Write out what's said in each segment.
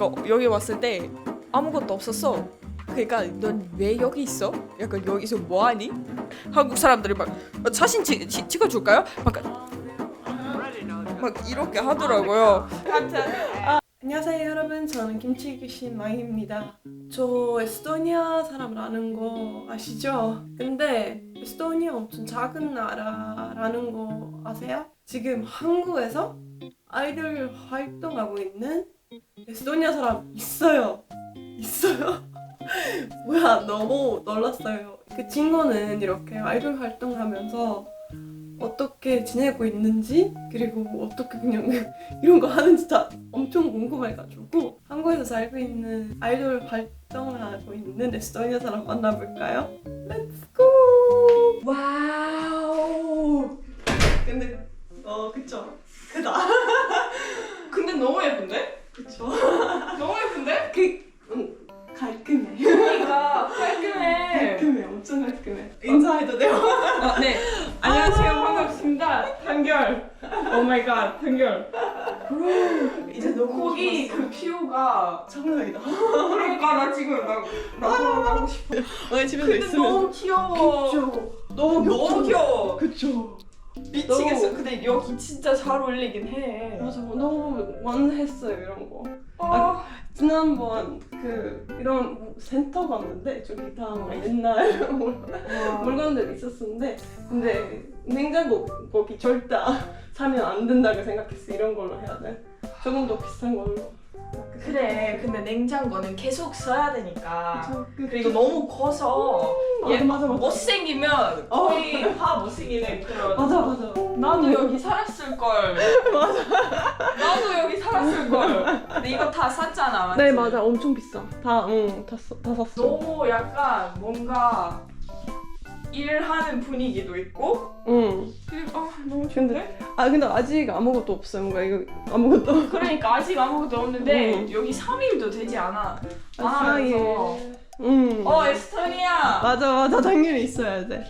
그러니까 여기 왔을 때 아무것도 없었어. 그러니까 넌 왜 여기 있어? 약간 여기서 뭐 하니? 한국 사람들이 막 어, 사진 치, 치, 찍어줄까요? 막, 막 이렇게 하더라고요. 안녕하세요 여러분 저는 김치 귀신 마이입니다 저 에스토니아 사람라는 거 아시죠? 근데 에스토니아 엄청 작은 나라라는 거 아세요? 지금 한국에서 아이돌 활동하고 있는 에스토니아 사람 있어요 있어요 뭐야 너무 놀랐어요 그 친구는 이렇게 아이돌 활동하면서 어떻게 지내고 있는지 그리고 어떻게 그냥 이런 거 하는지 다 엄청 궁금해가지고 한국에서 살고 있는 아이돌 활동을 하고 있는 에스토니아 사람 만나볼까요? 렛츠고! 와우! 근데 어 그쵸 크다 근데 너무 예쁜데? 그 응, 깔끔해 그러니까 깔끔해. 깔끔해 엄청 깔끔해 인사해도 돼요? 아, 네. 안녕하세요. 반갑습니다. 한결. 오 마이 갓. 한결. 이제 너무 좋았어. 그 피오가 장난이다 그러니까 나 지금 나 나 보러 가고 싶어. 오늘 집에서 근데 있으면 너무 귀여워. 그쵸 너무 너무 귀여워. 그쵸 미치겠어. 근데 여기 진짜 잘 어울리긴 해. 맞아 너무 원했어요 이런 거 아, 지난번 그 이런 센터 갔는데 저기 다 막 옛날 물- 물건들 있었는데 근데 냉장고 거기 절대 사면 안 된다고 생각했어 이런 걸로 해야 돼? 조금 더 비싼 걸로 그래. 근데 냉장고는 계속 써야 되니까. 저 그- 그리고 너무 커서 맞아, 얘 맞아, 맞아. 못생기면 거의 다 못생기네 그런. 맞아 맞아 나도 여기 살았을 걸. 맞아. 나도 여기 살았을 걸. 근데 이거 다 샀잖아. 맞지? 네 맞아 엄청 비싸 다응다 다 샀어 너무 약간 뭔가 일하는 분위기도 있고. 응 그리고 아 너무 근데 좋은데? 아 근데 아직 아무것도 없어요 뭔가 이거 아무것도 그러니까 아직 아무것도 없는데 응. 여기 3일도 되지 않아. 아, 안 하면서. 응 어 에스토니아. 맞아 맞아 당연히 있어야 돼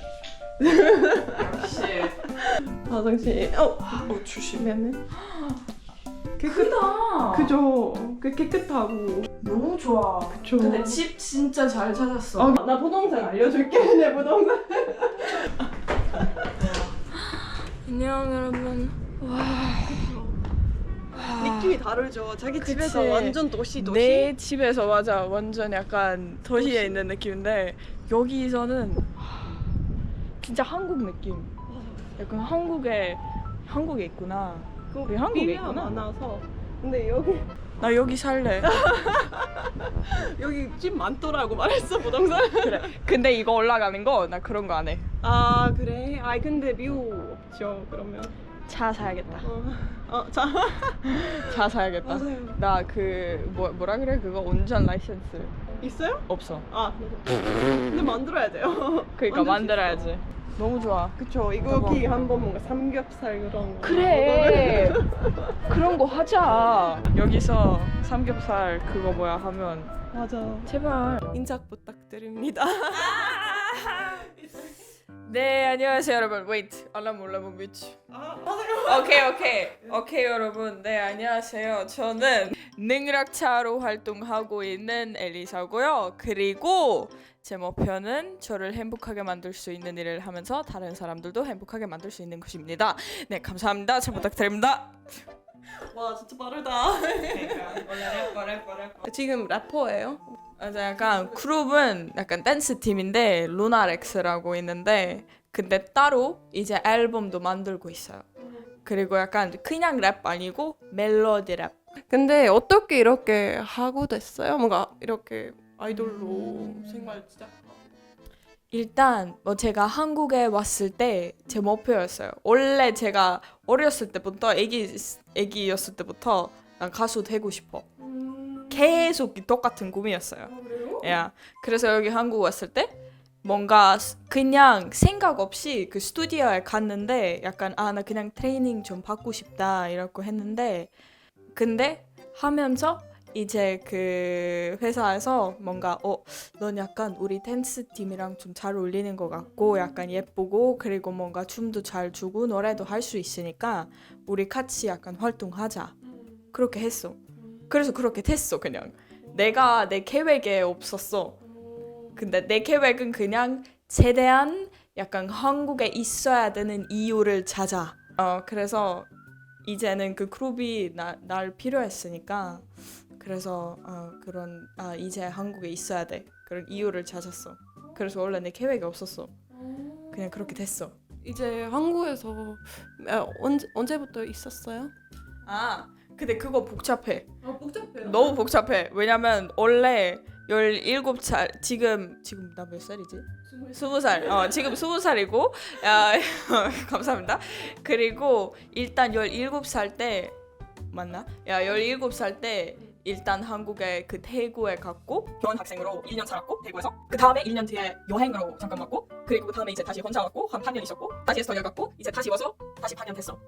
역시. 화장실 어어 조심. 미안해 크다. 그죠 그 깨끗하고 너무 좋아. 그쵸 근데 집 진짜 잘 찾았어. 아, 나 부동산 알려줄게 내 부동산 안녕 여러분. 느낌이 다르죠 자기 그치. 집에서 완전 도시 도시 내 집에서 맞아 완전 약간 도시에 있는 느낌인데 여기서는 진짜 한국 느낌. 약간 한국에 한국에 있구나. 그 우리 한국에 있구나. 많아서 근데 여기 나 여기 살래. 여기 집 많더라고 말했어 부동산 그래. 근데 이거 올라가는 거 나 그런 거 안 해. 아 그래 아 근데 뷰 없죠 그러면 차 사야겠다. 어자 차 사야겠다. 맞아요 나 그 뭐, 뭐라 그래 그거 운전 라이센스 있어요 없어. 아 근데 만들어야 돼요 그러니까 만들 수 만들어야지. 너무 좋아. 그쵸. 이거 여기 한번 뭔가 삼겹살 그런 거. 그래. 그런 거 하자. 여기서 삼겹살 그거 뭐야 하면 맞아. 제발. 인작 부탁드립니다. 네 안녕하세요 여러분. Wait 알람 올라면 미치 아 오케이 오케이. 오케이 여러분. 네 안녕하세요. 저는 능력차로 활동하고 있는 엘리사고요. 그리고 제 목표는 저를 행복하게 만들 수 있는 일을 하면서 다른 사람들도 행복하게 만들 수 있는 것입니다 네 감사합니다 잘 부탁드립니다 와 진짜 빠르다 지금 래퍼예요? 맞아 약간 그룹은 약간 댄스 팀인데 루나렉스라고 있는데 근데 따로 이제 앨범도 만들고 있어요. 그리고 약간 그냥 랩 아니고 멜로디 랩. 근데 어떻게 이렇게 하고 됐어요? 뭔가 이렇게 아이돌로 생활 시작 일단 뭐 제가 한국에 왔을 때 제 목표였어요. 원래 제가 어렸을 때부터 애기 애기였을 때부터 난 가수 되고 싶어. 계속 이 똑같은 꿈이었어요. 그래요? 야 그래서 여기 한국 왔을 때 뭔가 스- 그냥 생각 없이 그 스튜디오에 갔는데 약간 아 나 그냥 트레이닝 좀 받고 싶다 이렇게 했는데 근데 하면서 이제 그 회사에서 뭔가 어 넌 약간 우리 댄스 팀이랑 좀 잘 어울리는 것 같고 약간 예쁘고 그리고 뭔가 춤도 잘 추고 노래도 할 수 있으니까 우리 같이 약간 활동하자. 그렇게 했어. 그래서 그렇게 됐어 그냥. 내가 내 계획에 없었어. 근데 내 계획은 그냥 최대한 약간 한국에 있어야 되는 이유를 찾아. 어 그래서 이제는 그 그룹이 나, 날 필요했으니까 그래서 어 그런 아 이제 한국에 있어야 돼 그런 이유를 찾았어 그래서 원래 내 계획이 없었어 그냥 그렇게 됐어 이제 한국에서 아, 언제 언제부터 있었어요? 아 근데 그거 복잡해 아 복잡해요. 너무 복잡해. 왜냐면 원래 17살 지금 지금 나 몇 살이지? 20살. 어, 지금 20살이고 야, 감사합니다. 그리고 일단 17살 때 맞나? 야, 17살 때 일단 한국에 그 태구에 갔고 교환 학생으로 1년 살았고 태구에서 그 다음에 1년 뒤에 여행으로 잠깐 왔고 그리고 그 다음에 이제 다시 혼자 왔고 한 8년 있었고 다시 에스토니아 갔고 이제 다시 와서 다시 8년 됐어.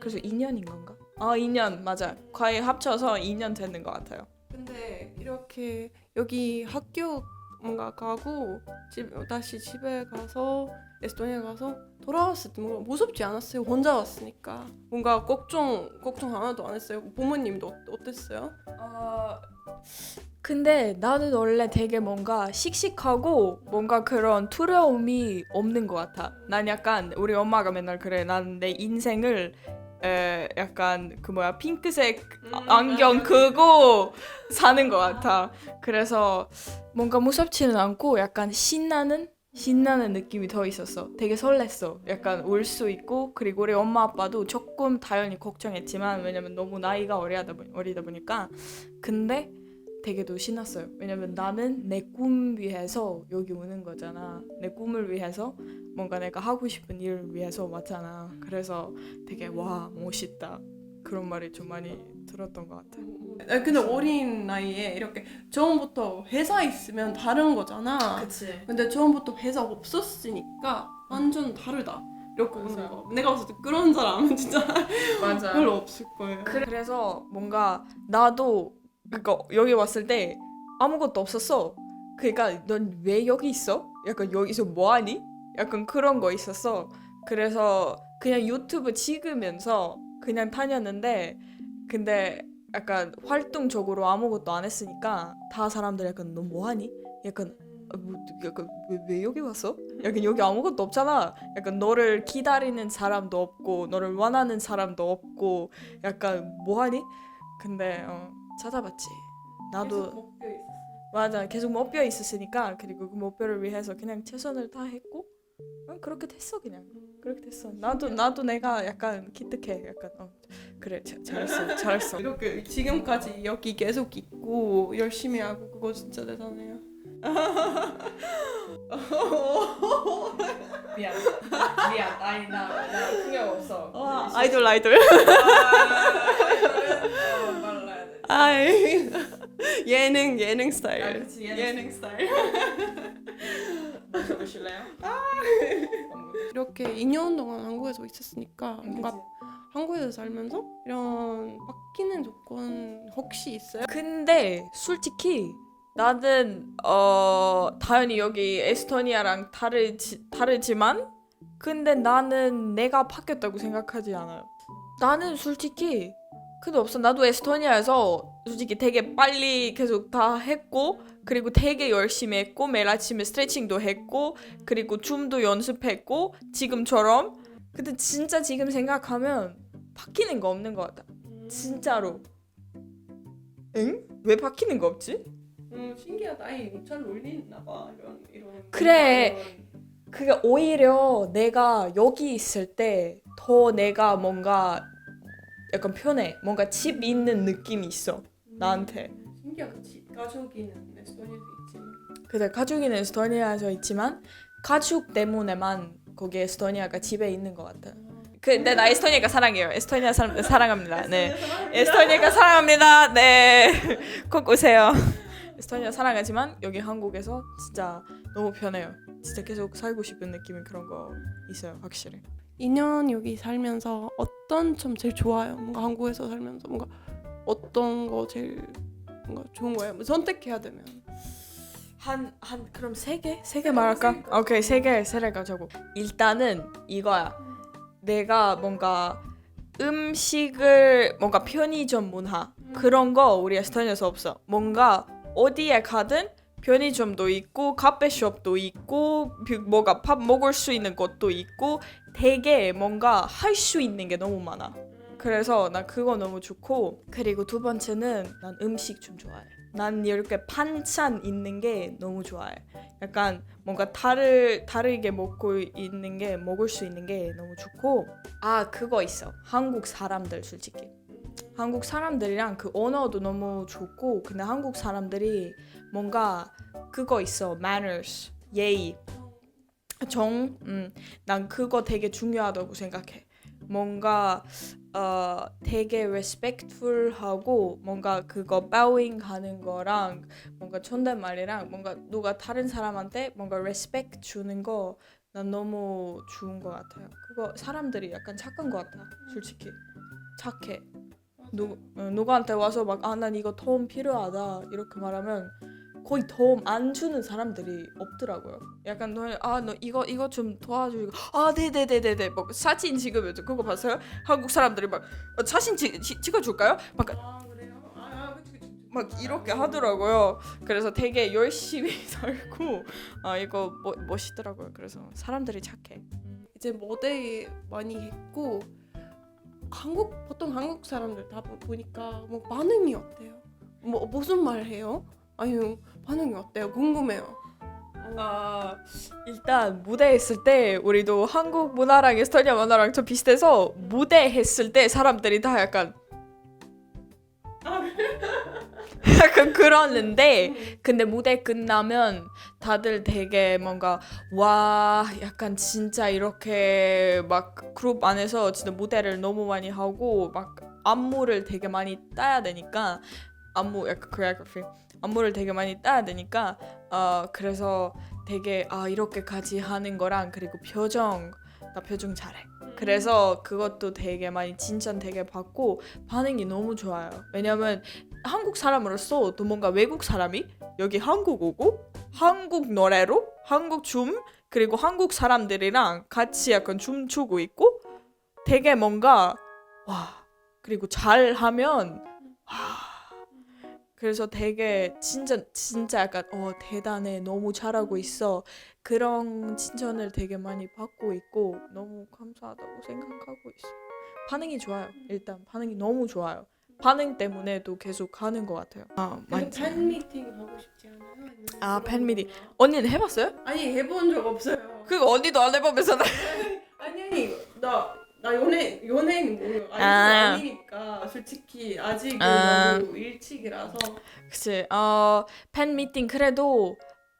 그래서 2년인 건가? 어, 2년 맞아. 거의 합쳐서 2년 되는 것 같아요. 근데 이렇게 여기 학교 뭔가 가고 집 다시 집에 가서 에스토니아 가서 돌아왔을 때 뭔가 무섭지 않았어요? 혼자 왔으니까 뭔가 걱정 걱정 하나도 안 했어요. 부모님도 어, 어땠어요? 어 근데 나는 원래 되게 뭔가 씩씩하고 뭔가 그런 두려움이 없는 것 같아. 난 약간 우리 엄마가 맨날 그래. 난 내 인생을 에 약간 그 뭐야 핑크색 안경 그거 사는 것 같아. 그래서 뭔가 무섭지는 않고 약간 신나는 신나는 느낌이 더 있었어. 되게 설렜어. 약간 울수 있고 그리고 우리 엄마 아빠도 조금 당연히 걱정했지만 왜냐면 너무 나이가 어리다 보니 어리다 보니까 근데 되게도 신났어요. 왜냐면 나는 내 꿈 위해서 여기 오는 거잖아. 내 꿈을 위해서 뭔가 내가 하고 싶은 일을 위해서 왔잖아. 그래서 되게 와 멋있다 그런 말이 좀 많이 들었던 것 같아. 아, 근데 어린 나이에 이렇게 처음부터 회사 있으면 다른 거잖아. 그치. 근데 처음부터 회사 없었으니까 완전 다르다. 이렇게 오는 맞아. 거. 내가 봤을 때 그런 사람은 진짜 맞아. 별로 없을 거예요. 그래서 뭔가 나도 그러니까 여기 왔을 때 아무것도 없었어. 그러니까 넌 왜 여기 있어? 약간 여기서 뭐 하니? 약간 그런 거 있었어. 그래서 그냥 유튜브 찍으면서 그냥 다녔는데 근데 약간 활동적으로 아무것도 안 했으니까 다 사람들 약간 너 뭐 하니? 약간 아, 뭐, 약간 왜, 왜 여기 왔어? 약간 여기 아무것도 없잖아. 약간 너를 기다리는 사람도 없고 너를 원하는 사람도 없고 약간 뭐 하니? 근데 어, 찾아봤지. 나도. 맞아 계속 못뼈 있었으니까 그리고 그 못뼈를 위해서 그냥 최선을 다했고 어, 그렇게 됐어 그냥 그렇게 됐어. 나도 나도 내가 약간 기특해. 약간 어 그래 자, 잘했어 잘했어. 이렇게 지금까지 여기 계속 있고 열심히 하고 그거 진짜 대단해요. 미안 미안 아니 나나 풍요 없어. 와, 아이돌 아이돌. 아이 예능 예능 스타일. 아, 그치, 예능 스타일. 마셔보실래요? 이렇게 2년 동안 한국에서 있었으니까 뭔가 그치. 한국에서 살면서 이런 바뀌는 조건 혹시 있어요? 근데 솔직히 나는 어 당연히 여기 에스토니아랑 다르지 다르지만 근데 나는 내가 바뀌었다고 생각하지 않아요. 나는 솔직히 근데 없어. 나도 에스토니아에서 솔직히 되게 빨리 계속 다 했고 그리고 되게 열심히 했고 매일 아침에 스트레칭도 했고 그리고 춤도 연습했고 지금처럼 근데 진짜 지금 생각하면 바뀌는 거 없는 것 같아. 진짜로. 응? 왜 바뀌는 거 없지? 음 신기하다. 아이 잘 어울리나 봐 이런 이런. 그래. 그게 오히려 내가 여기 있을 때 더 내가 뭔가 약간 편해. 뭔가 집 있는 느낌이 있어. 나한테. 신기하다. 집 가족이는 에스토니아도 있지만. 근데 가족이는 에스토니아에서 있지만 가족 때문에만 거기 에스토니아가 집에 있는 것 같아. 근데 나 에스토니아가 사랑해요. 에스토니아 사람 사랑합니다. 네. 에스토니아가 사랑합니다. 네. 꼭 오세요. 에스토니아 사랑하지만 여기 한국에서 진짜 너무 편해요. 진짜 계속 살고 싶은 느낌이 그런 거 있어요. 확실히. 2년 여기 살면서 어떤 점 제일 좋아요? 뭔가 한국에서 살면서 뭔가 어떤 거 제일 뭔가 좋은 거예요? 뭐 선택해야 되면. 한 한 그럼 세 개? 세 개 말할까? 오케이 세 개, 세개 가자고. 일단은 이거야. 내가 뭔가 음식을 뭔가 편의점 문화 그런 거 우리 에스토니아에서 없어. 뭔가 어디에 가든 편의점도 있고 카페숍도 있고 비- 뭐가 밥 먹을 수 있는 곳도 있고 되게 뭔가 할 수 있는 게 너무 많아. 그래서 난 그거 너무 좋고 그리고 두 번째는 난 음식 좀 좋아해. 난 이렇게 반찬 있는 게 너무 좋아해. 약간 뭔가 다를 다르게 먹고 있는 게 먹을 수 있는 게 너무 좋고 아 그거 있어. 한국 사람들 솔직히 한국 사람들이랑 그 언어도 너무 좋고 근데 한국 사람들이 뭔가 그거 있어 manners 예의 정, 음, 난 그거 되게 중요하다고 생각해. 뭔가 어 되게 respectful하고 뭔가 그거 bowing 하는 거랑 뭔가 존댓말이랑 뭔가 누가 다른 사람한테 뭔가 respect 주는 거 난 너무 좋은 것 같아요. 그거 사람들이 약간 착한 것 같아. 솔직히 착해. 누 어, 누구한테 와서 막 아 난 이거 도움 필요하다 이렇게 말하면 거의 도움 안 주는 사람들이 없더라고요. 약간 너아너 이거 이거 좀 도와주고 아 네네네네네 뭐 사진 찍으면 그거 봤어요? 한국 사람들이 막 어, 사진 찍, 찍, 찍어줄까요? 막 아 그래요? 아 그치. 그치. 막 이렇게 하더라고요. 그래서 되게 열심히 살고 아 이거 뭐, 멋있더라고요. 그래서 사람들이 착해. 이제 모델 많이 했고 한국 보통 한국 사람들 다 보- 보니까 뭐 반응이 어때요? 뭐 무슨 말 해요? 아니 반응이 어때요? 궁금해요. 아 일단 무대 했을 때 우리도 한국 문화랑 에스토니아 문화랑 좀 비슷해서 무대 했을 때 사람들이 다 약간 약간 그러는데 근데 무대 끝나면 다들 되게 뭔가 와 약간 진짜 이렇게 막 그룹 안에서 진짜 무대를 너무 많이 하고 막 안무를 되게 많이 따야 되니까 안무 약간 코리오그래피 안무를 되게 많이 따야 되니까 어 그래서 되게 아 이렇게까지 하는 거랑 그리고 표정 나 표정 잘해. 그래서 그것도 되게 많이 칭찬 되게 받고 반응이 너무 좋아요. 왜냐면 한국 사람으로서 또 뭔가 외국 사람이 여기 한국 오고 한국 노래로 한국 춤 그리고 한국 사람들이랑 같이 약간 춤추고 있고 되게 뭔가 와 그리고 잘하면 와 그래서 되게 진짜 진짜 약간 어 대단해 너무 잘하고 있어 그런 칭찬을 되게 많이 받고 있고 너무 감사하다고 생각하고 있어요. 반응이 좋아요. 일단 반응이 너무 좋아요. 반응 때문에도 계속 가는 것 같아요. 아 근데 팬 미팅 하고 싶지 않아요? 아, 그런 팬 미팅. 거나? 언니는 해봤어요? 아니 해본 적 없어요. 그거 언니도 안 해보면서 나 아니 아니 나. 나 연애 연예인 모르 아니 아. 아니니까 솔직히 아직은 아. 너무 일찍이라서 그치 어 팬 미팅 그래도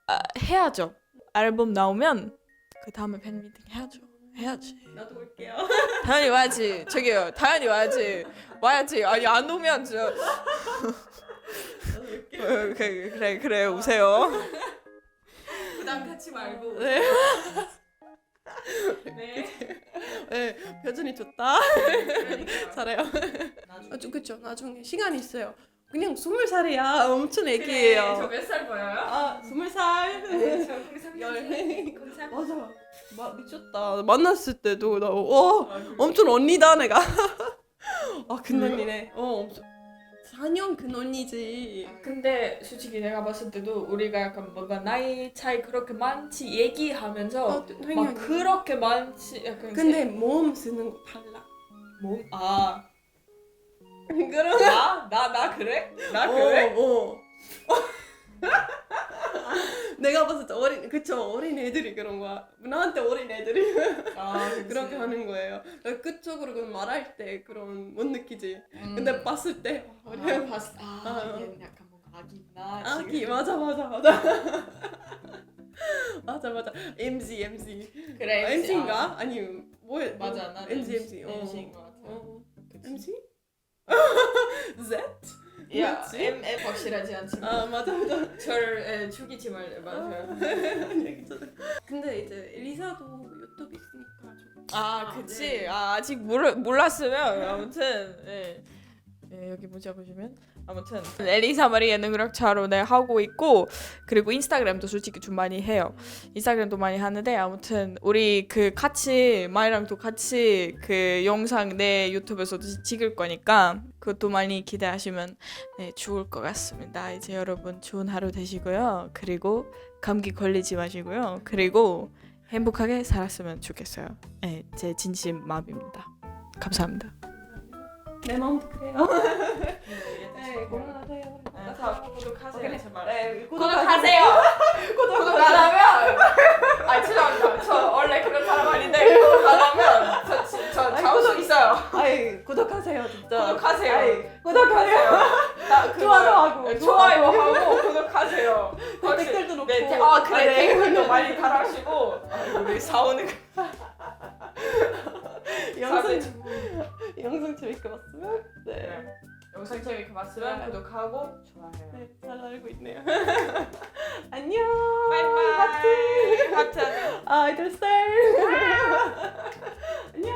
아, 해야죠. 앨범 나오면 그 다음에 팬 미팅 해야죠. 해야지. 나도 올게요. 당연히 와야지. 저기요. 당연히 와야지. 와야지. 아니 안 오면 저 나도 올게요. 어, 그래 그래 그래 오세요. 부담 갖지 말고. 네. 네. 네, 표정이 좋다. 잘해요. 아, 좀 그쵸. 나중에 시간 있어요. 그냥 스물 살이야. 엄청 애기예요. 몇살 보여요? 아, 스물 살. 열. 맞아. 마, 미쳤다. 만났을 때도 나, 어, 엄청 언니다 내가. 아, 큰 언니네. 어, 엄청. 4년 큰 언니지. 근데 솔직히 내가 봤을 때도 우리가 약간 뭔가 나이 차이 그렇게 많지 얘기하면서 어, 막 당연히. 그렇게 많지 약간 근데 몸 쓰는 거 달라. 몸 아 그럼. 나? 나, 나 그래? 나 어, 어. 내가 봤을 때 어린 그쵸 어린 애들이 그런 거야 나한테 어린 애들이 아, 그렇게 하는 거예요 끝적으로 그 말할 때 그런 못 느끼지 음. 근데 봤을 때 어, 아, 봤, 아, 아, 얘는 약간 뭔가 아기구나 아기. 맞아 맞아 맞아 맞아 맞아 MZ MZ 그래 아, MC, MZ인가 아, 아니 뭐에 맞아 난 MZ MZ 어. MZ인 것 같아 어. 그치. MZ Z 야 맞지? M, M 확실하지 않지만 아 맞아 맞아 저를 죽이지 말 맞아요 근데 이제 엘리사도 유튜브 있으니까 좀 아, 아, 그치. 네. 아, 아직 몰, 몰랐으면 아무튼 예. 예, 여기 문자 보시면 아무튼 엘리사 마리아 능력자로 네 하고 있고 그리고 인스타그램도 솔직히 좀 많이 해요. 인스타그램도 많이 하는데 아무튼 우리 그 같이 마이랑도 같이 그 영상 내 유튜브에서도 지- 찍을 거니까 그것도 많이 기대하시면 네, 좋을 것 같습니다. 이제 여러분 좋은 하루 되시고요. 그리고 감기 걸리지 마시고요. 그리고 행복하게 살았으면 좋겠어요. 네, 제 진심 마음입니다. 감사합니다. 내 마음도 그래요. 네, 건강하세요. 구독하세요 제발. 네, 구독하세요. 구독 안 하면 아 죄송합니다. 저 원래 그런 사람 아닌데 구독 안 하면 저, 지- 저 아니, 자우석 있어요. 아이, 구독하세요, 진짜. 구독하세요. 아이, 구독하세요. 나 그거- 좋아요 하고, 좋아요. 하고 구독하세요. 댓글도 놓고. 네, 데- 아 그래 아, 네. 댓글도 많이 달아주시고 아, 우리 싸우는 거. 영상. 영상 재밌게 봤으면? 네. 네. 영상 재밌게 봤으면 네. 구독하고 좋아요. 네, 잘 알고 있네요. 안녕. 바이바이. 하트. 하트. 아이돌 스타일.